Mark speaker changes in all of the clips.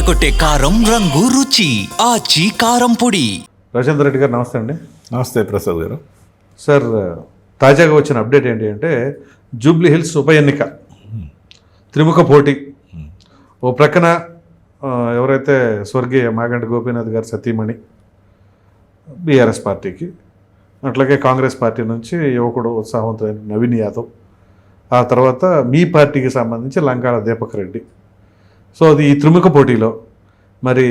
Speaker 1: అదరకొట్టే కారం రంగు రుచి ఆచి కారం పొడి.
Speaker 2: రాజేంద్ర రెడ్డి గారు నమస్తే అండి.
Speaker 3: నమస్తే ప్రసాద్ గారు.
Speaker 2: సార్ తాజాగా వచ్చిన అప్డేట్ ఏంటి అంటే జూబ్లీ హిల్స్ ఉప ఎన్నిక త్రిముఖ పోటీ. ఓ ప్రక్కన ఆ, ఎవరైతే స్వర్గీయ మాగంటి గోపీనాథ్ గారి సతీమణి బీఆర్ఎస్ పార్టీకి అట్లాగే కాంగ్రెస్ పార్టీ నుంచి యువకుడు ఉత్సాహవంతమైన నవీన్ యాదవ్ ఆ తర్వాత మీ పార్టీకి సంబంధించి లంకాల దీపక్ రెడ్డి సో అది ఈ త్రిముఖ పోటీలో మరి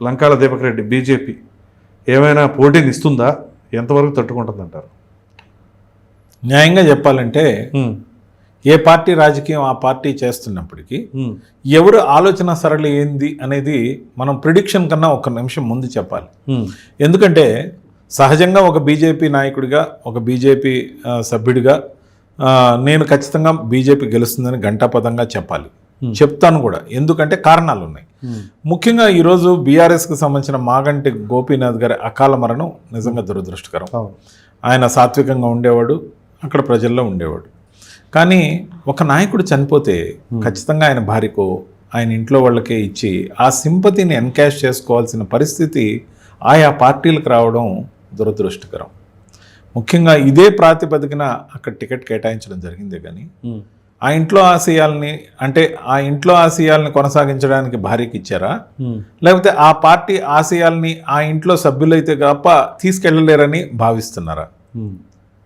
Speaker 2: లంకాల దీపక్ రెడ్డి బీజేపీ ఏమైనా పోటీని ఇస్తుందా? ఎంతవరకు తట్టుకుంటుందంటారు?
Speaker 3: న్యాయంగా చెప్పాలంటే ఏ పార్టీ రాజకీయం ఆ పార్టీ చేస్తున్నప్పటికీ ఎవరు ఆలోచన సరళి ఏంది అనేది మనం ప్రిడిక్షన్ కన్నా ఒక నిమిషం ముందు చెప్పాలి. ఎందుకంటే సహజంగా ఒక బీజేపీ నాయకుడిగా ఒక బీజేపీ సభ్యుడిగా నేను ఖచ్చితంగా బీజేపీ గెలుస్తుందని ఘంటాపదంగా చెప్పాలి. చెప్తాను కూడా. ఎందుకంటే కారణాలు ఉన్నాయి ముఖ్యంగా ఈరోజు బీఆర్ఎస్కి సంబంధించిన మాగంటి గోపీనాథ్ గారి అకాల మరణం నిజంగా దురదృష్టకరం.
Speaker 2: అవును
Speaker 3: ఆయన సాత్వికంగా ఉండేవాడు అక్కడ ప్రజల్లో ఉండేవాడు. కానీ ఒక నాయకుడు చనిపోతే ఖచ్చితంగా ఆయన భార్యకో ఆయన ఇంట్లో వాళ్ళకే ఇచ్చి ఆ సింపతిని ఎన్కాష్ చేసుకోవాల్సిన పరిస్థితి ఆయా పార్టీలకు రావడం దురదృష్టకరం. ముఖ్యంగా ఇదే ప్రాతిపదికన అక్కడ టికెట్ కేటాయించడం జరిగిందే కానీ ఆ ఇంట్లో ఆశయాల్ని అంటే ఆ ఇంట్లో ఆశయాల్ని కొనసాగించడానికి భార్యకి ఇచ్చారా? లేకపోతే ఆ పార్టీ ఆశయాల్ని ఆ ఇంట్లో సభ్యులైతే తప్ప తీసుకెళ్ళలేరని భావిస్తున్నారా?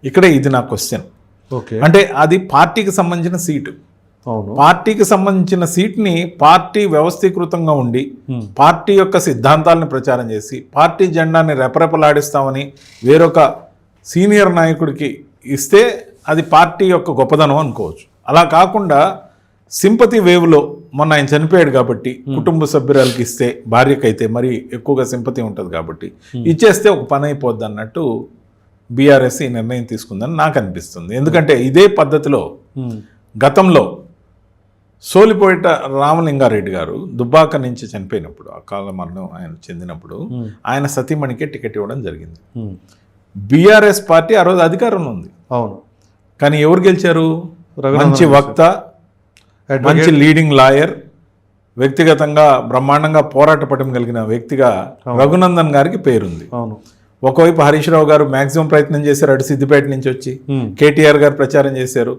Speaker 3: ఇక్కడే ఇది నా క్వశ్చన్.
Speaker 2: ఓకే.
Speaker 3: అంటే అది పార్టీకి సంబంధించిన సీటు. పార్టీకి సంబంధించిన సీట్ని పార్టీ వ్యవస్థీకృతంగా ఉండి పార్టీ యొక్క సిద్ధాంతాలను ప్రచారం చేసి పార్టీ జెండాని రెపరెపలాడిస్తామని వేరొక సీనియర్ నాయకుడికి ఇస్తే అది పార్టీ యొక్క గొప్పదనం అనుకోవచ్చు. అలా కాకుండా సింపతి వేవ్లో మొన్న ఆయన చనిపోయాడు కాబట్టి కుటుంబ సభ్యురాలకి ఇస్తే భార్యకైతే మరి ఎక్కువగా సింపతి ఉంటుంది కాబట్టి ఇచ్చేస్తే ఒక పని అయిపోద్ది అన్నట్టు బీఆర్ఎస్ ఈ నిర్ణయం తీసుకుందని నాకు అనిపిస్తుంది. ఎందుకంటే ఇదే పద్ధతిలో గతంలో సోలిపోయేట రామలింగారెడ్డి గారు దుబ్బాక నుంచి చనిపోయినప్పుడు అకాల మరణం ఆయన చెందినప్పుడు ఆయన సతీమణికే టికెట్ ఇవ్వడం జరిగింది. బీఆర్ఎస్ పార్టీ ఆ రోజు అధికారంలో ఉంది.
Speaker 2: అవును.
Speaker 3: కానీ ఎవరు గెలిచారు? మంచి వక్త మంచి లీడింగ్ లాయర్ వ్యక్తిగతంగా బ్రహ్మాండంగా పోరాట పటం కలిగిన వ్యక్తిగా రఘునందన్ గారికి పేరుంది.
Speaker 2: అవును.
Speaker 3: ఒకవైపు హరీష్ రావు గారు మాక్సిమం ప్రయత్నం చేశారు అటు సిద్దిపేట నుంచి వచ్చి కేటీఆర్ గారు ప్రచారం చేశారు.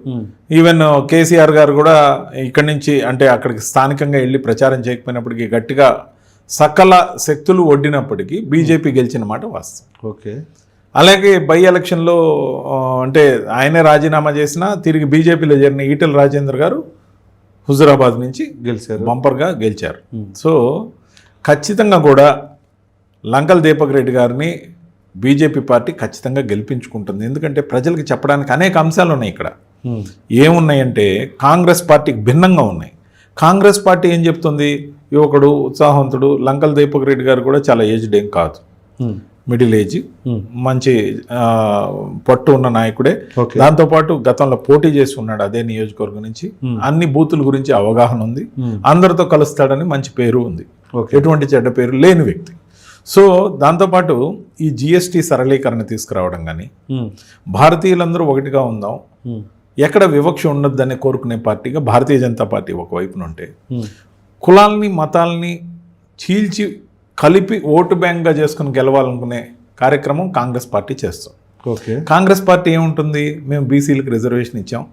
Speaker 3: ఈవెన్ కేసీఆర్ గారు కూడా ఇక్కడి నుంచి అంటే అక్కడికి స్థానికంగా వెళ్ళి ప్రచారం చేయకపోయినప్పటికీ గట్టిగా సకల శక్తులు ఒడ్డినప్పటికీ బీజేపీ గెలిచిన మాట వాస్తవం.
Speaker 2: ఓకే.
Speaker 3: అలాగే బై ఎలక్షన్లో అంటే ఆయనే రాజీనామా చేసినా తిరిగి బీజేపీలో చేరిన ఈటెల రాజేందర్ గారు హుజురాబాద్ నుంచి
Speaker 2: గెలిచారు.
Speaker 3: బంపర్గా గెలిచారు. సో ఖచ్చితంగా కూడా లంకల్ దీపక్ రెడ్డి గారిని బీజేపీ పార్టీ ఖచ్చితంగా గెలిపించుకుంటుంది. ఎందుకంటే ప్రజలకు చెప్పడానికి అనేక అంశాలు ఉన్నాయి ఇక్కడ. ఏమున్నాయంటే కాంగ్రెస్ పార్టీకి భిన్నంగా ఉన్నాయి. కాంగ్రెస్ పార్టీ ఏం చెప్తుంది? యువకుడు ఉత్సాహవంతుడు లంకల్ దీపక్ రెడ్డి గారు కూడా చాలా ఏజ్డ్ ఏం కాదు. మిడిల్ ఏజ్ మంచి ఆ, పట్టు ఉన్న నాయకుడే. దాంతోపాటు గతంలో పోటీ చేసి ఉన్నాడు అదే నియోజకవర్గం నుంచి. అన్ని బూతుల గురించి అవగాహన ఉంది. అందరితో కలుస్తాడని మంచి పేరు ఉంది. ఎటువంటి చెడ్డ పేరు లేని వ్యక్తి. సో దాంతోపాటు ఈ జిఎస్టీ సరళీకరణ తీసుకురావడం కానీ భారతీయులందరూ ఒకటిగా ఉందాం. ఎక్కడ వివక్ష ఉండొద్దని కోరుకునే పార్టీగా భారతీయ జనతా పార్టీ ఒకవైపున ఉంటే కులాల్ని మతాల్ని చీల్చి కలిపి ఓటు బ్యాంక్గా చేసుకుని గెలవాలనుకునే కార్యక్రమం కాంగ్రెస్ పార్టీ చేస్తాం.
Speaker 2: ఓకే.
Speaker 3: కాంగ్రెస్ పార్టీ ఏముంటుంది? మేము బీసీలకు రిజర్వేషన్ ఇచ్చాం.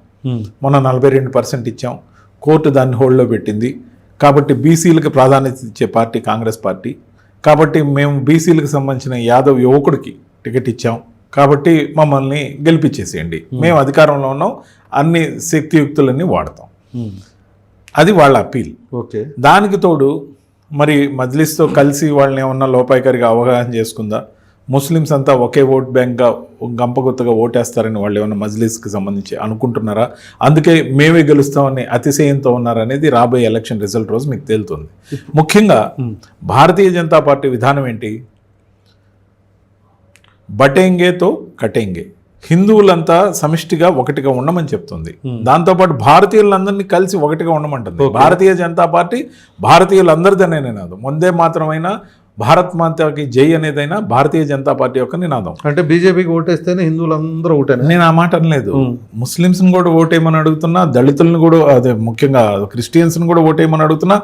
Speaker 3: మొన్న నలభై రెండు పర్సెంట్ ఇచ్చాం. కోర్టు దాన్ని హోల్డ్లో పెట్టింది. కాబట్టి బీసీలకు ప్రాధాన్యత ఇచ్చే పార్టీ కాంగ్రెస్ పార్టీ. కాబట్టి మేము బీసీలకు సంబంధించిన యాదవ్ యువకుడికి టికెట్ ఇచ్చాం. కాబట్టి మమ్మల్ని గెలిపించేసేయండి. మేము అధికారంలో ఉన్నాం. అన్ని శక్తియుక్తులన్నీ వాడతాం. అది వాళ్ళ అప్పీల్.
Speaker 2: ఓకే.
Speaker 3: దానికి తోడు మరి మజ్లిస్తో కలిసి వాళ్ళని ఏమన్నా లోపాయికారిగా అవగాహన చేసుకుందా? ముస్లిమ్స్ అంతా ఒకే ఓట్ బ్యాంక్గా గంపగుత్తగా ఓటేస్తారని వాళ్ళు ఏమన్నా మజ్లిస్కి సంబంధించి అనుకుంటున్నారా? అందుకే మేమే గెలుస్తామని అతిశయంతో ఉన్నారనేది రాబోయే ఎలక్షన్ రిజల్ట్ రోజు మీకు తేలుతుంది. ముఖ్యంగా భారతీయ జనతా పార్టీ విధానం ఏంటి? బటేంగేతో కటేంగే. హిందువులంతా సమిష్టిగా ఒకటిగా ఉండమని చెప్తుంది. దాంతోపాటు భారతీయులందరినీ కలిసి ఒకటిగా ఉండమంటుంది. భారతీయ జనతా పార్టీ భారతీయులందరిదనే నినాదం ముందే మాత్రమైనా భారత్ మాతాకి జై అనేదైనా భారతీయ జనతా పార్టీ యొక్క నినాదం.
Speaker 2: అంటే బీజేపీకి ఓటేస్తేనే హిందువులందరూ ఒకటేనా
Speaker 3: నేను ఆ మాట అనలేదు ముస్లిమ్స్ని కూడా ఓటేయమని అడుగుతున్నా దళితులను కూడా అదే ముఖ్యంగా క్రిస్టియన్స్ని కూడా ఓటేయమని అడుగుతున్నా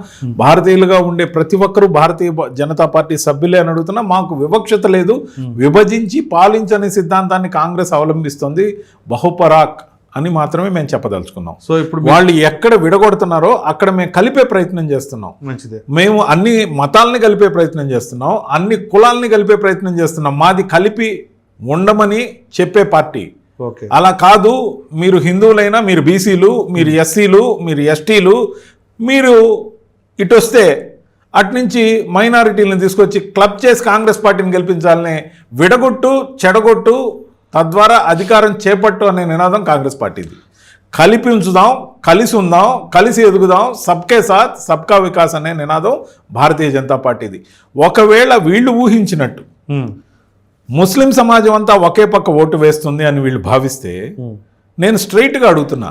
Speaker 3: భారతీయులుగా ఉండే ప్రతి ఒక్కరూ భారతీయ జనతా పార్టీ సభ్యులే అని అడుగుతున్నా మాకు వివక్షత లేదు. విభజించి పాలించనే సిద్ధాంతాన్ని కాంగ్రెస్ అవలంబిస్తుంది. బహుపరాక్. అని మాత్రమే మేము చెప్పదలుచుకున్నాం.
Speaker 2: సో ఇప్పుడు
Speaker 3: వాళ్ళు ఎక్కడ విడగొడుతున్నారో అక్కడ మేము కలిపే ప్రయత్నం చేస్తున్నాం.
Speaker 2: మంచిదే.
Speaker 3: మేము అన్ని మతాలని కలిపే ప్రయత్నం చేస్తున్నాం అన్ని కులాలని కలిపే ప్రయత్నం చేస్తున్నాం. మాది కలిపి ఉండమని చెప్పే పార్టీ.
Speaker 2: ఓకే.
Speaker 3: అలా కాదు మీరు హిందువులైనా మీరు బీసీలు మీరు ఎస్సీలు మీరు ఎస్టీలు మీరు ఇటు వస్తే అట్నుంచి మైనారిటీలను తీసుకొచ్చి క్లబ్ చేసి కాంగ్రెస్ పార్టీని గెలిపించాలని విడగొట్టు చెడగొట్టు తద్వారా అధికారం చేపట్టు అనే నినాదం కాంగ్రెస్ పార్టీది. కలిపి ఉంచుదాం కలిసి ఉందాం కలిసి ఎదుగుదాం సబ్కే సాత్ సబ్కా వికాస్ అనే నినాదం భారతీయ జనతా పార్టీది. ఒకవేళ వీళ్ళు ఊహించినట్టు. ముస్లిం సమాజం అంతా ఒకే పక్క ఓటు వేస్తుంది అని వీళ్ళు భావిస్తే నేను స్ట్రైట్గా అడుగుతున్నా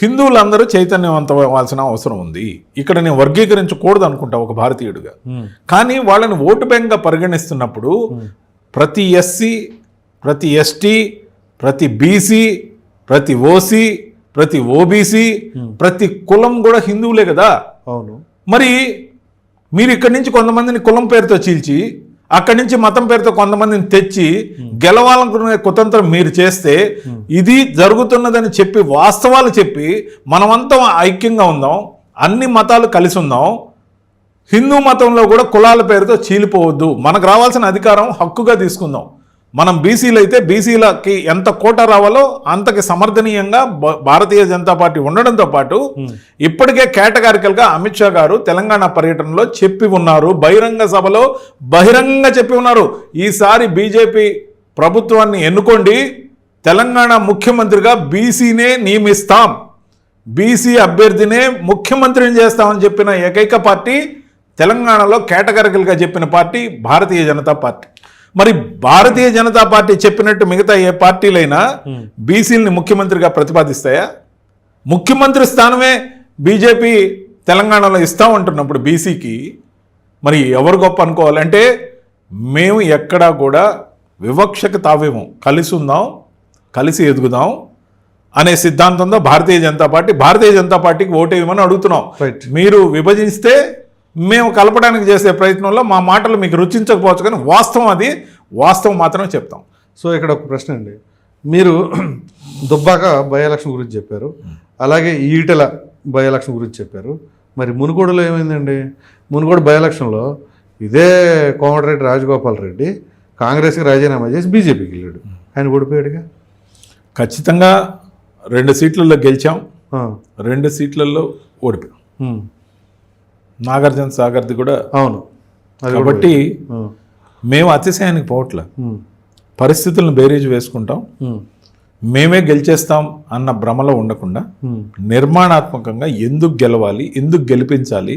Speaker 3: హిందువులందరూ చైతన్యవంతమవ్వాల్సిన అవసరం ఉంది. ఇక్కడ నేను వర్గీకరించకూడదు అనుకుంటా ఒక భారతీయుడిగా. కానీ వాళ్ళని ఓటు బ్యాంక్గా పరిగణిస్తున్నప్పుడు ప్రతి ఎస్సీ ప్రతి ఎస్టీ ప్రతి బీసీ ప్రతి ఓసీ ప్రతి ఓబీసీ ప్రతి కులం కూడా హిందువులే కదా.
Speaker 2: అవును.
Speaker 3: మరి మీరు ఇక్కడి నుంచి కొంతమందిని కులం పేరుతో చీల్చి అక్కడి నుంచి మతం పేరుతో కొంతమందిని తెచ్చి గెలవాలనుకునే కుతంత్రం మీరు చేస్తే ఇది జరుగుతున్నదని చెప్పి వాస్తవాలు చెప్పి మనమంతా ఐక్యంగా ఉందాం అన్ని మతాలు కలిసి ఉందాం హిందూ మతంలో కూడా కులాల పేరుతో చీలిపోవద్దు. మనకు రావాల్సిన అధికారం హక్కుగా తీసుకుందాం. మనం బీసీలు అయితే బీసీలకి ఎంత కోట రావాలో అంతకి సమర్థనీయంగా భారతీయ జనతా పార్టీ ఉండడంతో పాటు ఇప్పటికే కేటగారికల్గా అమిత్ షా గారు తెలంగాణ పర్యటనలో చెప్పి ఉన్నారు. బహిరంగ సభలో బహిరంగ చెప్పి ఉన్నారు. ఈసారి బీజేపీ ప్రభుత్వాన్ని ఎన్నుకోండి. తెలంగాణ ముఖ్యమంత్రిగా బీసీనే నియమిస్తాం. బీసీ అభ్యర్థినే ముఖ్యమంత్రిని చేస్తామని చెప్పిన ఏకైక పార్టీ తెలంగాణలో కేటగరికల్గా చెప్పిన పార్టీ భారతీయ జనతా పార్టీ. మరి భారతీయ జనతా పార్టీ చెప్పినట్టు మిగతా ఏ పార్టీలైనా బీసీలని ముఖ్యమంత్రిగా ప్రతిపాదిస్తాయా? ముఖ్యమంత్రి స్థానమే బీజేపీ తెలంగాణలో ఇస్తామంటున్నప్పుడు బీసీకి మరి ఎవరు గొప్ప అనుకోవాలంటే మేము ఎక్కడా కూడా వివక్షకు తావేమో. కలిసి ఉందాం కలిసి ఎదుగుదాం అనే సిద్ధాంతంతో భారతీయ జనతా పార్టీ భారతీయ జనతా పార్టీకి ఓటేయమని అడుగుతున్నాం. మీరు విభజిస్తే మేము కలపడానికి చేసే ప్రయత్నంలో మా మాటలు మీకు రుచించకపోవచ్చు కానీ వాస్తవం అది. వాస్తవం మాత్రమే చెప్తాం.
Speaker 2: సో ఇక్కడ ఒక ప్రశ్న అండి. మీరు దుబ్బాక బై ఎలక్షన్ గురించి చెప్పారు. అలాగే ఈటెల బై ఎలక్షన్ గురించి చెప్పారు. మరి మునుగోడులో ఏమైందండి? మునుగోడు బై ఎలక్షన్లో ఇదే కోమటిరెడ్డి రాజగోపాల్ రెడ్డి కాంగ్రెస్కి రాజీనామా చేసి బీజేపీకి వెళ్ళాడు. ఆయన ఓడిపోయాడుగా?
Speaker 3: ఖచ్చితంగా రెండు సీట్లలో గెలిచాం. రెండు సీట్లలో ఓడిపోయాం. నాగార్జున సాగర్ది కూడా
Speaker 2: అవును.
Speaker 3: కాబట్టి మేము అతిశయానికి పోవట్లే. పరిస్థితులను బేరీజ్ వేసుకుంటాం. మేమే గెలిచేస్తాం అన్న భ్రమలో ఉండకుండా నిర్మాణాత్మకంగా ఎందుకు గెలవాలి ఎందుకు గెలిపించాలి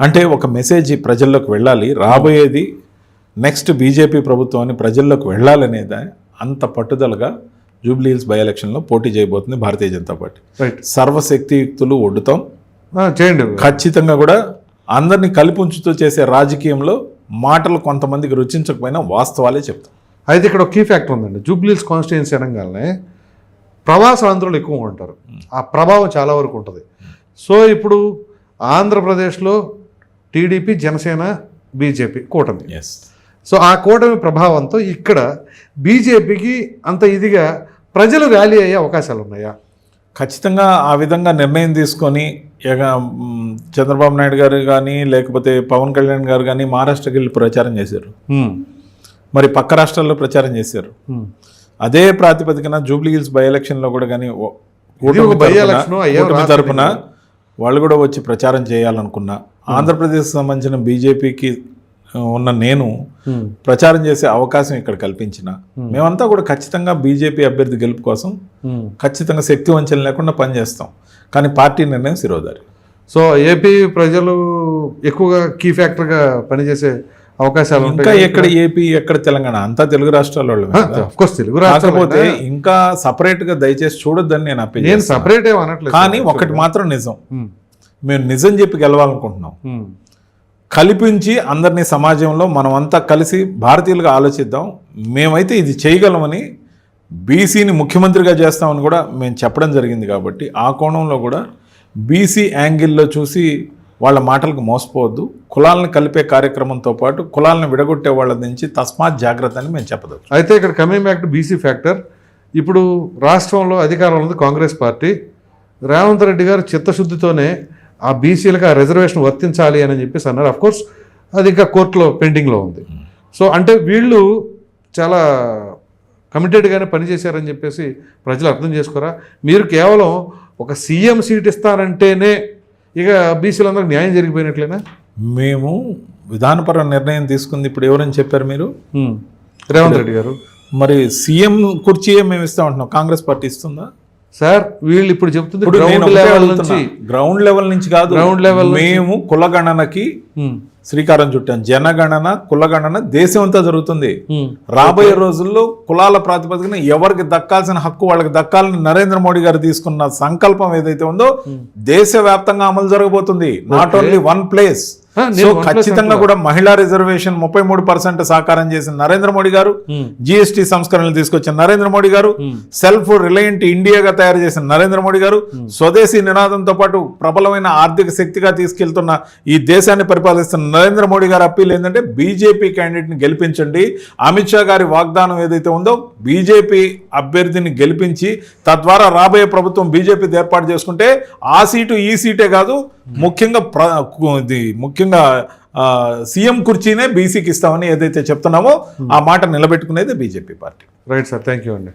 Speaker 3: అంటే ఒక మెసేజ్ ప్రజల్లోకి వెళ్ళాలి. రాబోయేది నెక్స్ట్ బీజేపీ ప్రభుత్వాన్ని ప్రజల్లోకి వెళ్ళాలనేది అంత పట్టుదలగా జూబ్లీ హిల్స్ బై ఎలక్షన్లో పోటీ చేయబోతుంది భారతీయ జనతా పార్టీ.
Speaker 2: రైట్
Speaker 3: సర్వశక్తియుక్తులు ఒడ్డుతాం.
Speaker 2: చేయండి.
Speaker 3: ఖచ్చితంగా కూడా అందరినీ కలిపి ఉంచుతూ చేసే రాజకీయంలో మాటలు కొంతమందికి రుచించకపోయినా వాస్తవాలే చెప్తాం.
Speaker 2: అయితే ఇక్కడ ఒక కీ ఫ్యాక్టర్ ఉందండి. జూబ్లీస్ కాన్స్టిట్యున్సీ అనగానే ప్రవాసాంధ్రులు ఎక్కువ ఉంటారు. ఆ ప్రభావం చాలా వరకు ఉంటుంది. సో ఇప్పుడు ఆంధ్రప్రదేశ్లో టీడీపీ జనసేన బీజేపీ కూటమి.
Speaker 3: ఎస్
Speaker 2: సో ఆ కూటమి ప్రభావంతో ఇక్కడ బీజేపీకి అంత ఇదిగా ప్రజలు ర్యాలీ అయ్యే అవకాశాలు ఉన్నాయా
Speaker 3: ఖచ్చితంగా ఆ విధంగా నిర్ణయం తీసుకొని చంద్రబాబు నాయుడు గారు కానీ లేకపోతే పవన్ కళ్యాణ్ గారు కానీ మహారాష్ట్రకి వెళ్ళి ప్రచారం చేశారు. మరి పక్క రాష్ట్రాల్లో ప్రచారం చేశారు. అదే ప్రాతిపదికన జూబ్లీ హిల్స్ బై ఎలక్షన్లో కూడా కానీ ఓ-
Speaker 2: ఇది ఒక
Speaker 3: కూటమి
Speaker 2: బై
Speaker 3: తరపున-
Speaker 2: ఎలక్షను, అయ్యో
Speaker 3: కూటమి
Speaker 2: రాష్ట్ర
Speaker 3: తరపున వాళ్ళు కూడా వచ్చి ప్రచారం చేయాలనుకున్నా. ఆంధ్రప్రదేశ్ సంబంధించిన బీజేపీకి ఉన్న నేను ప్రచారం చేసే అవకాశం ఇక్కడ కల్పించిన. మేమంతా కూడా ఖచ్చితంగా బీజేపీ అభ్యర్థి గెలుపు కోసం ఖచ్చితంగా శక్తి వంచన లేకుండా పనిచేస్తాం. కానీ పార్టీ నిర్ణయం శిరోధారి.
Speaker 2: సో ఏపీ ప్రజలు ఎక్కువగా కీ ఫ్యాక్టర్గా పనిచేసే అవకాశాలు
Speaker 3: ఇంకా ఎక్కడ ఏపీ ఎక్కడ తెలంగాణ? అంతా తెలుగు రాష్ట్రాల.
Speaker 2: కోర్స్ తెలుగు
Speaker 3: కాకపోతే ఇంకా సపరేట్గా దయచేసి చూడొద్దని నేను చేస్తున్నా.
Speaker 2: సపరేట్ అనట్లేదు
Speaker 3: కానీ ఒకటి మాత్రం నిజం. మేము నిజం చెప్పి గెలవాలనుకుంటున్నాం. కల్పించి అందరినీ సమాజంలో మనమంతా కలిసి భారతీయులుగా ఆలోచిద్దాం. మేమైతే ఇది చేయగలమని బీసీని ముఖ్యమంత్రిగా చేస్తామని కూడా మేము చెప్పడం జరిగింది కాబట్టి ఆ కోణంలో కూడా బీసీ యాంగిల్లో చూసి వాళ్ళ మాటలకు మోసపోవద్దు. కులాలను కలిపే కార్యక్రమంతో పాటు కులాలను విడగొట్టే వాళ్ళ నుంచి తస్మాత్ జాగ్రత్త అని మేము చెప్పదు
Speaker 2: అయితే ఇక్కడ coming back to BC factor ఇప్పుడు రాష్ట్రంలో అధికారంలో ఉంది కాంగ్రెస్ పార్టీ. రేవంత్ రెడ్డి గారు చిత్తశుద్ధితోనే ఆ బీసీలకు ఆ రిజర్వేషన్ వర్తించాలి అని చెప్పేసి అన్నారు. అఫ్ కోర్స్ అది ఇంకా కోర్టులో పెండింగ్లో ఉంది. సో అంటే వీళ్ళు చాలా కమిటెడ్గానే పనిచేశారని చెప్పేసి ప్రజలు అర్థం చేసుకోరా? మీరు కేవలం ఒక సీఎం సీట్ ఇస్తారంటేనే ఇక బీసీలందరికీ న్యాయం జరిగిపోయినట్లేనా?
Speaker 3: మేము విధానపర నిర్ణయం తీసుకుంది ఇప్పుడు ఎవరని చెప్పారు మీరు?
Speaker 2: రేవంత్ రెడ్డి గారు.
Speaker 3: మరి సీఎం కుర్చీయే మేము ఇస్తామంటున్నాం. కాంగ్రెస్ పార్టీ ఇస్తుందా?
Speaker 2: సార్ వీళ్ళు ఇప్పుడు చెప్తుంది గ్రౌండ్ లెవెల్. నుంచి.
Speaker 3: గ్రౌండ్ లెవెల్ నుంచి కాదు.
Speaker 2: Ground level.
Speaker 3: మేము కులగణనకి
Speaker 2: హ్మ్.
Speaker 3: శ్రీకారం చుట్టాం. జనగణన కులగణన దేశం అంతా జరుగుతుంది.
Speaker 2: హ్మ్.
Speaker 3: రాబోయే రోజుల్లో కులాల ప్రాతిపదికన ఎవరికి దక్కాల్సిన హక్కు వాళ్ళకి దక్కాలని నరేంద్ర మోడీ గారు తీసుకున్న సంకల్పం ఏదైతే ఉందో దేశవ్యాప్తంగా అమలు జరగబోతుంది. Not only one place so ఖచ్చితంగా. కూడా మహిళా రిజర్వేషన్ ముప్పై మూడు పర్సెంట్ సాకారం చేసిన నరేంద్ర మోడీ గారు జిఎస్టి సంస్కరణలు తీసుకొచ్చిన నరేంద్ర మోడీ గారు సెల్ఫ్ రిలయంట్ ఇండియాగా తయారు చేసిన నరేంద్ర మోడీ గారు స్వదేశీ నినాదంతో పాటు ప్రబలమైన ఆర్థిక శక్తిగా తీసుకెళ్తున్న ఈ దేశాన్ని పరిపాలిస్తున్న నరేంద్ర మోడీ గారు అప్పీల్ ఏంటంటే బీజేపీ క్యాండిడేట్ని గెలిపించండి. అమిత్ షా గారి వాగ్దానం ఏదైతే ఉందో బీజేపీ అభ్యర్థిని గెలిపించి తద్వారా రాబోయే ప్రభుత్వం బీజేపీ ఏర్పాటు చేసుకుంటే ఆ సీటు ఈ సీటే కాదు ముఖ్యంగా ప్ర ఇది ముఖ్యంగా ఆ, సీఎం కుర్చీనే బీసీకి ఇస్తామని ఏదైతే చెప్తున్నామో ఆ మాట నిలబెట్టుకునేది BJP party.
Speaker 2: Right sir thank you అండి.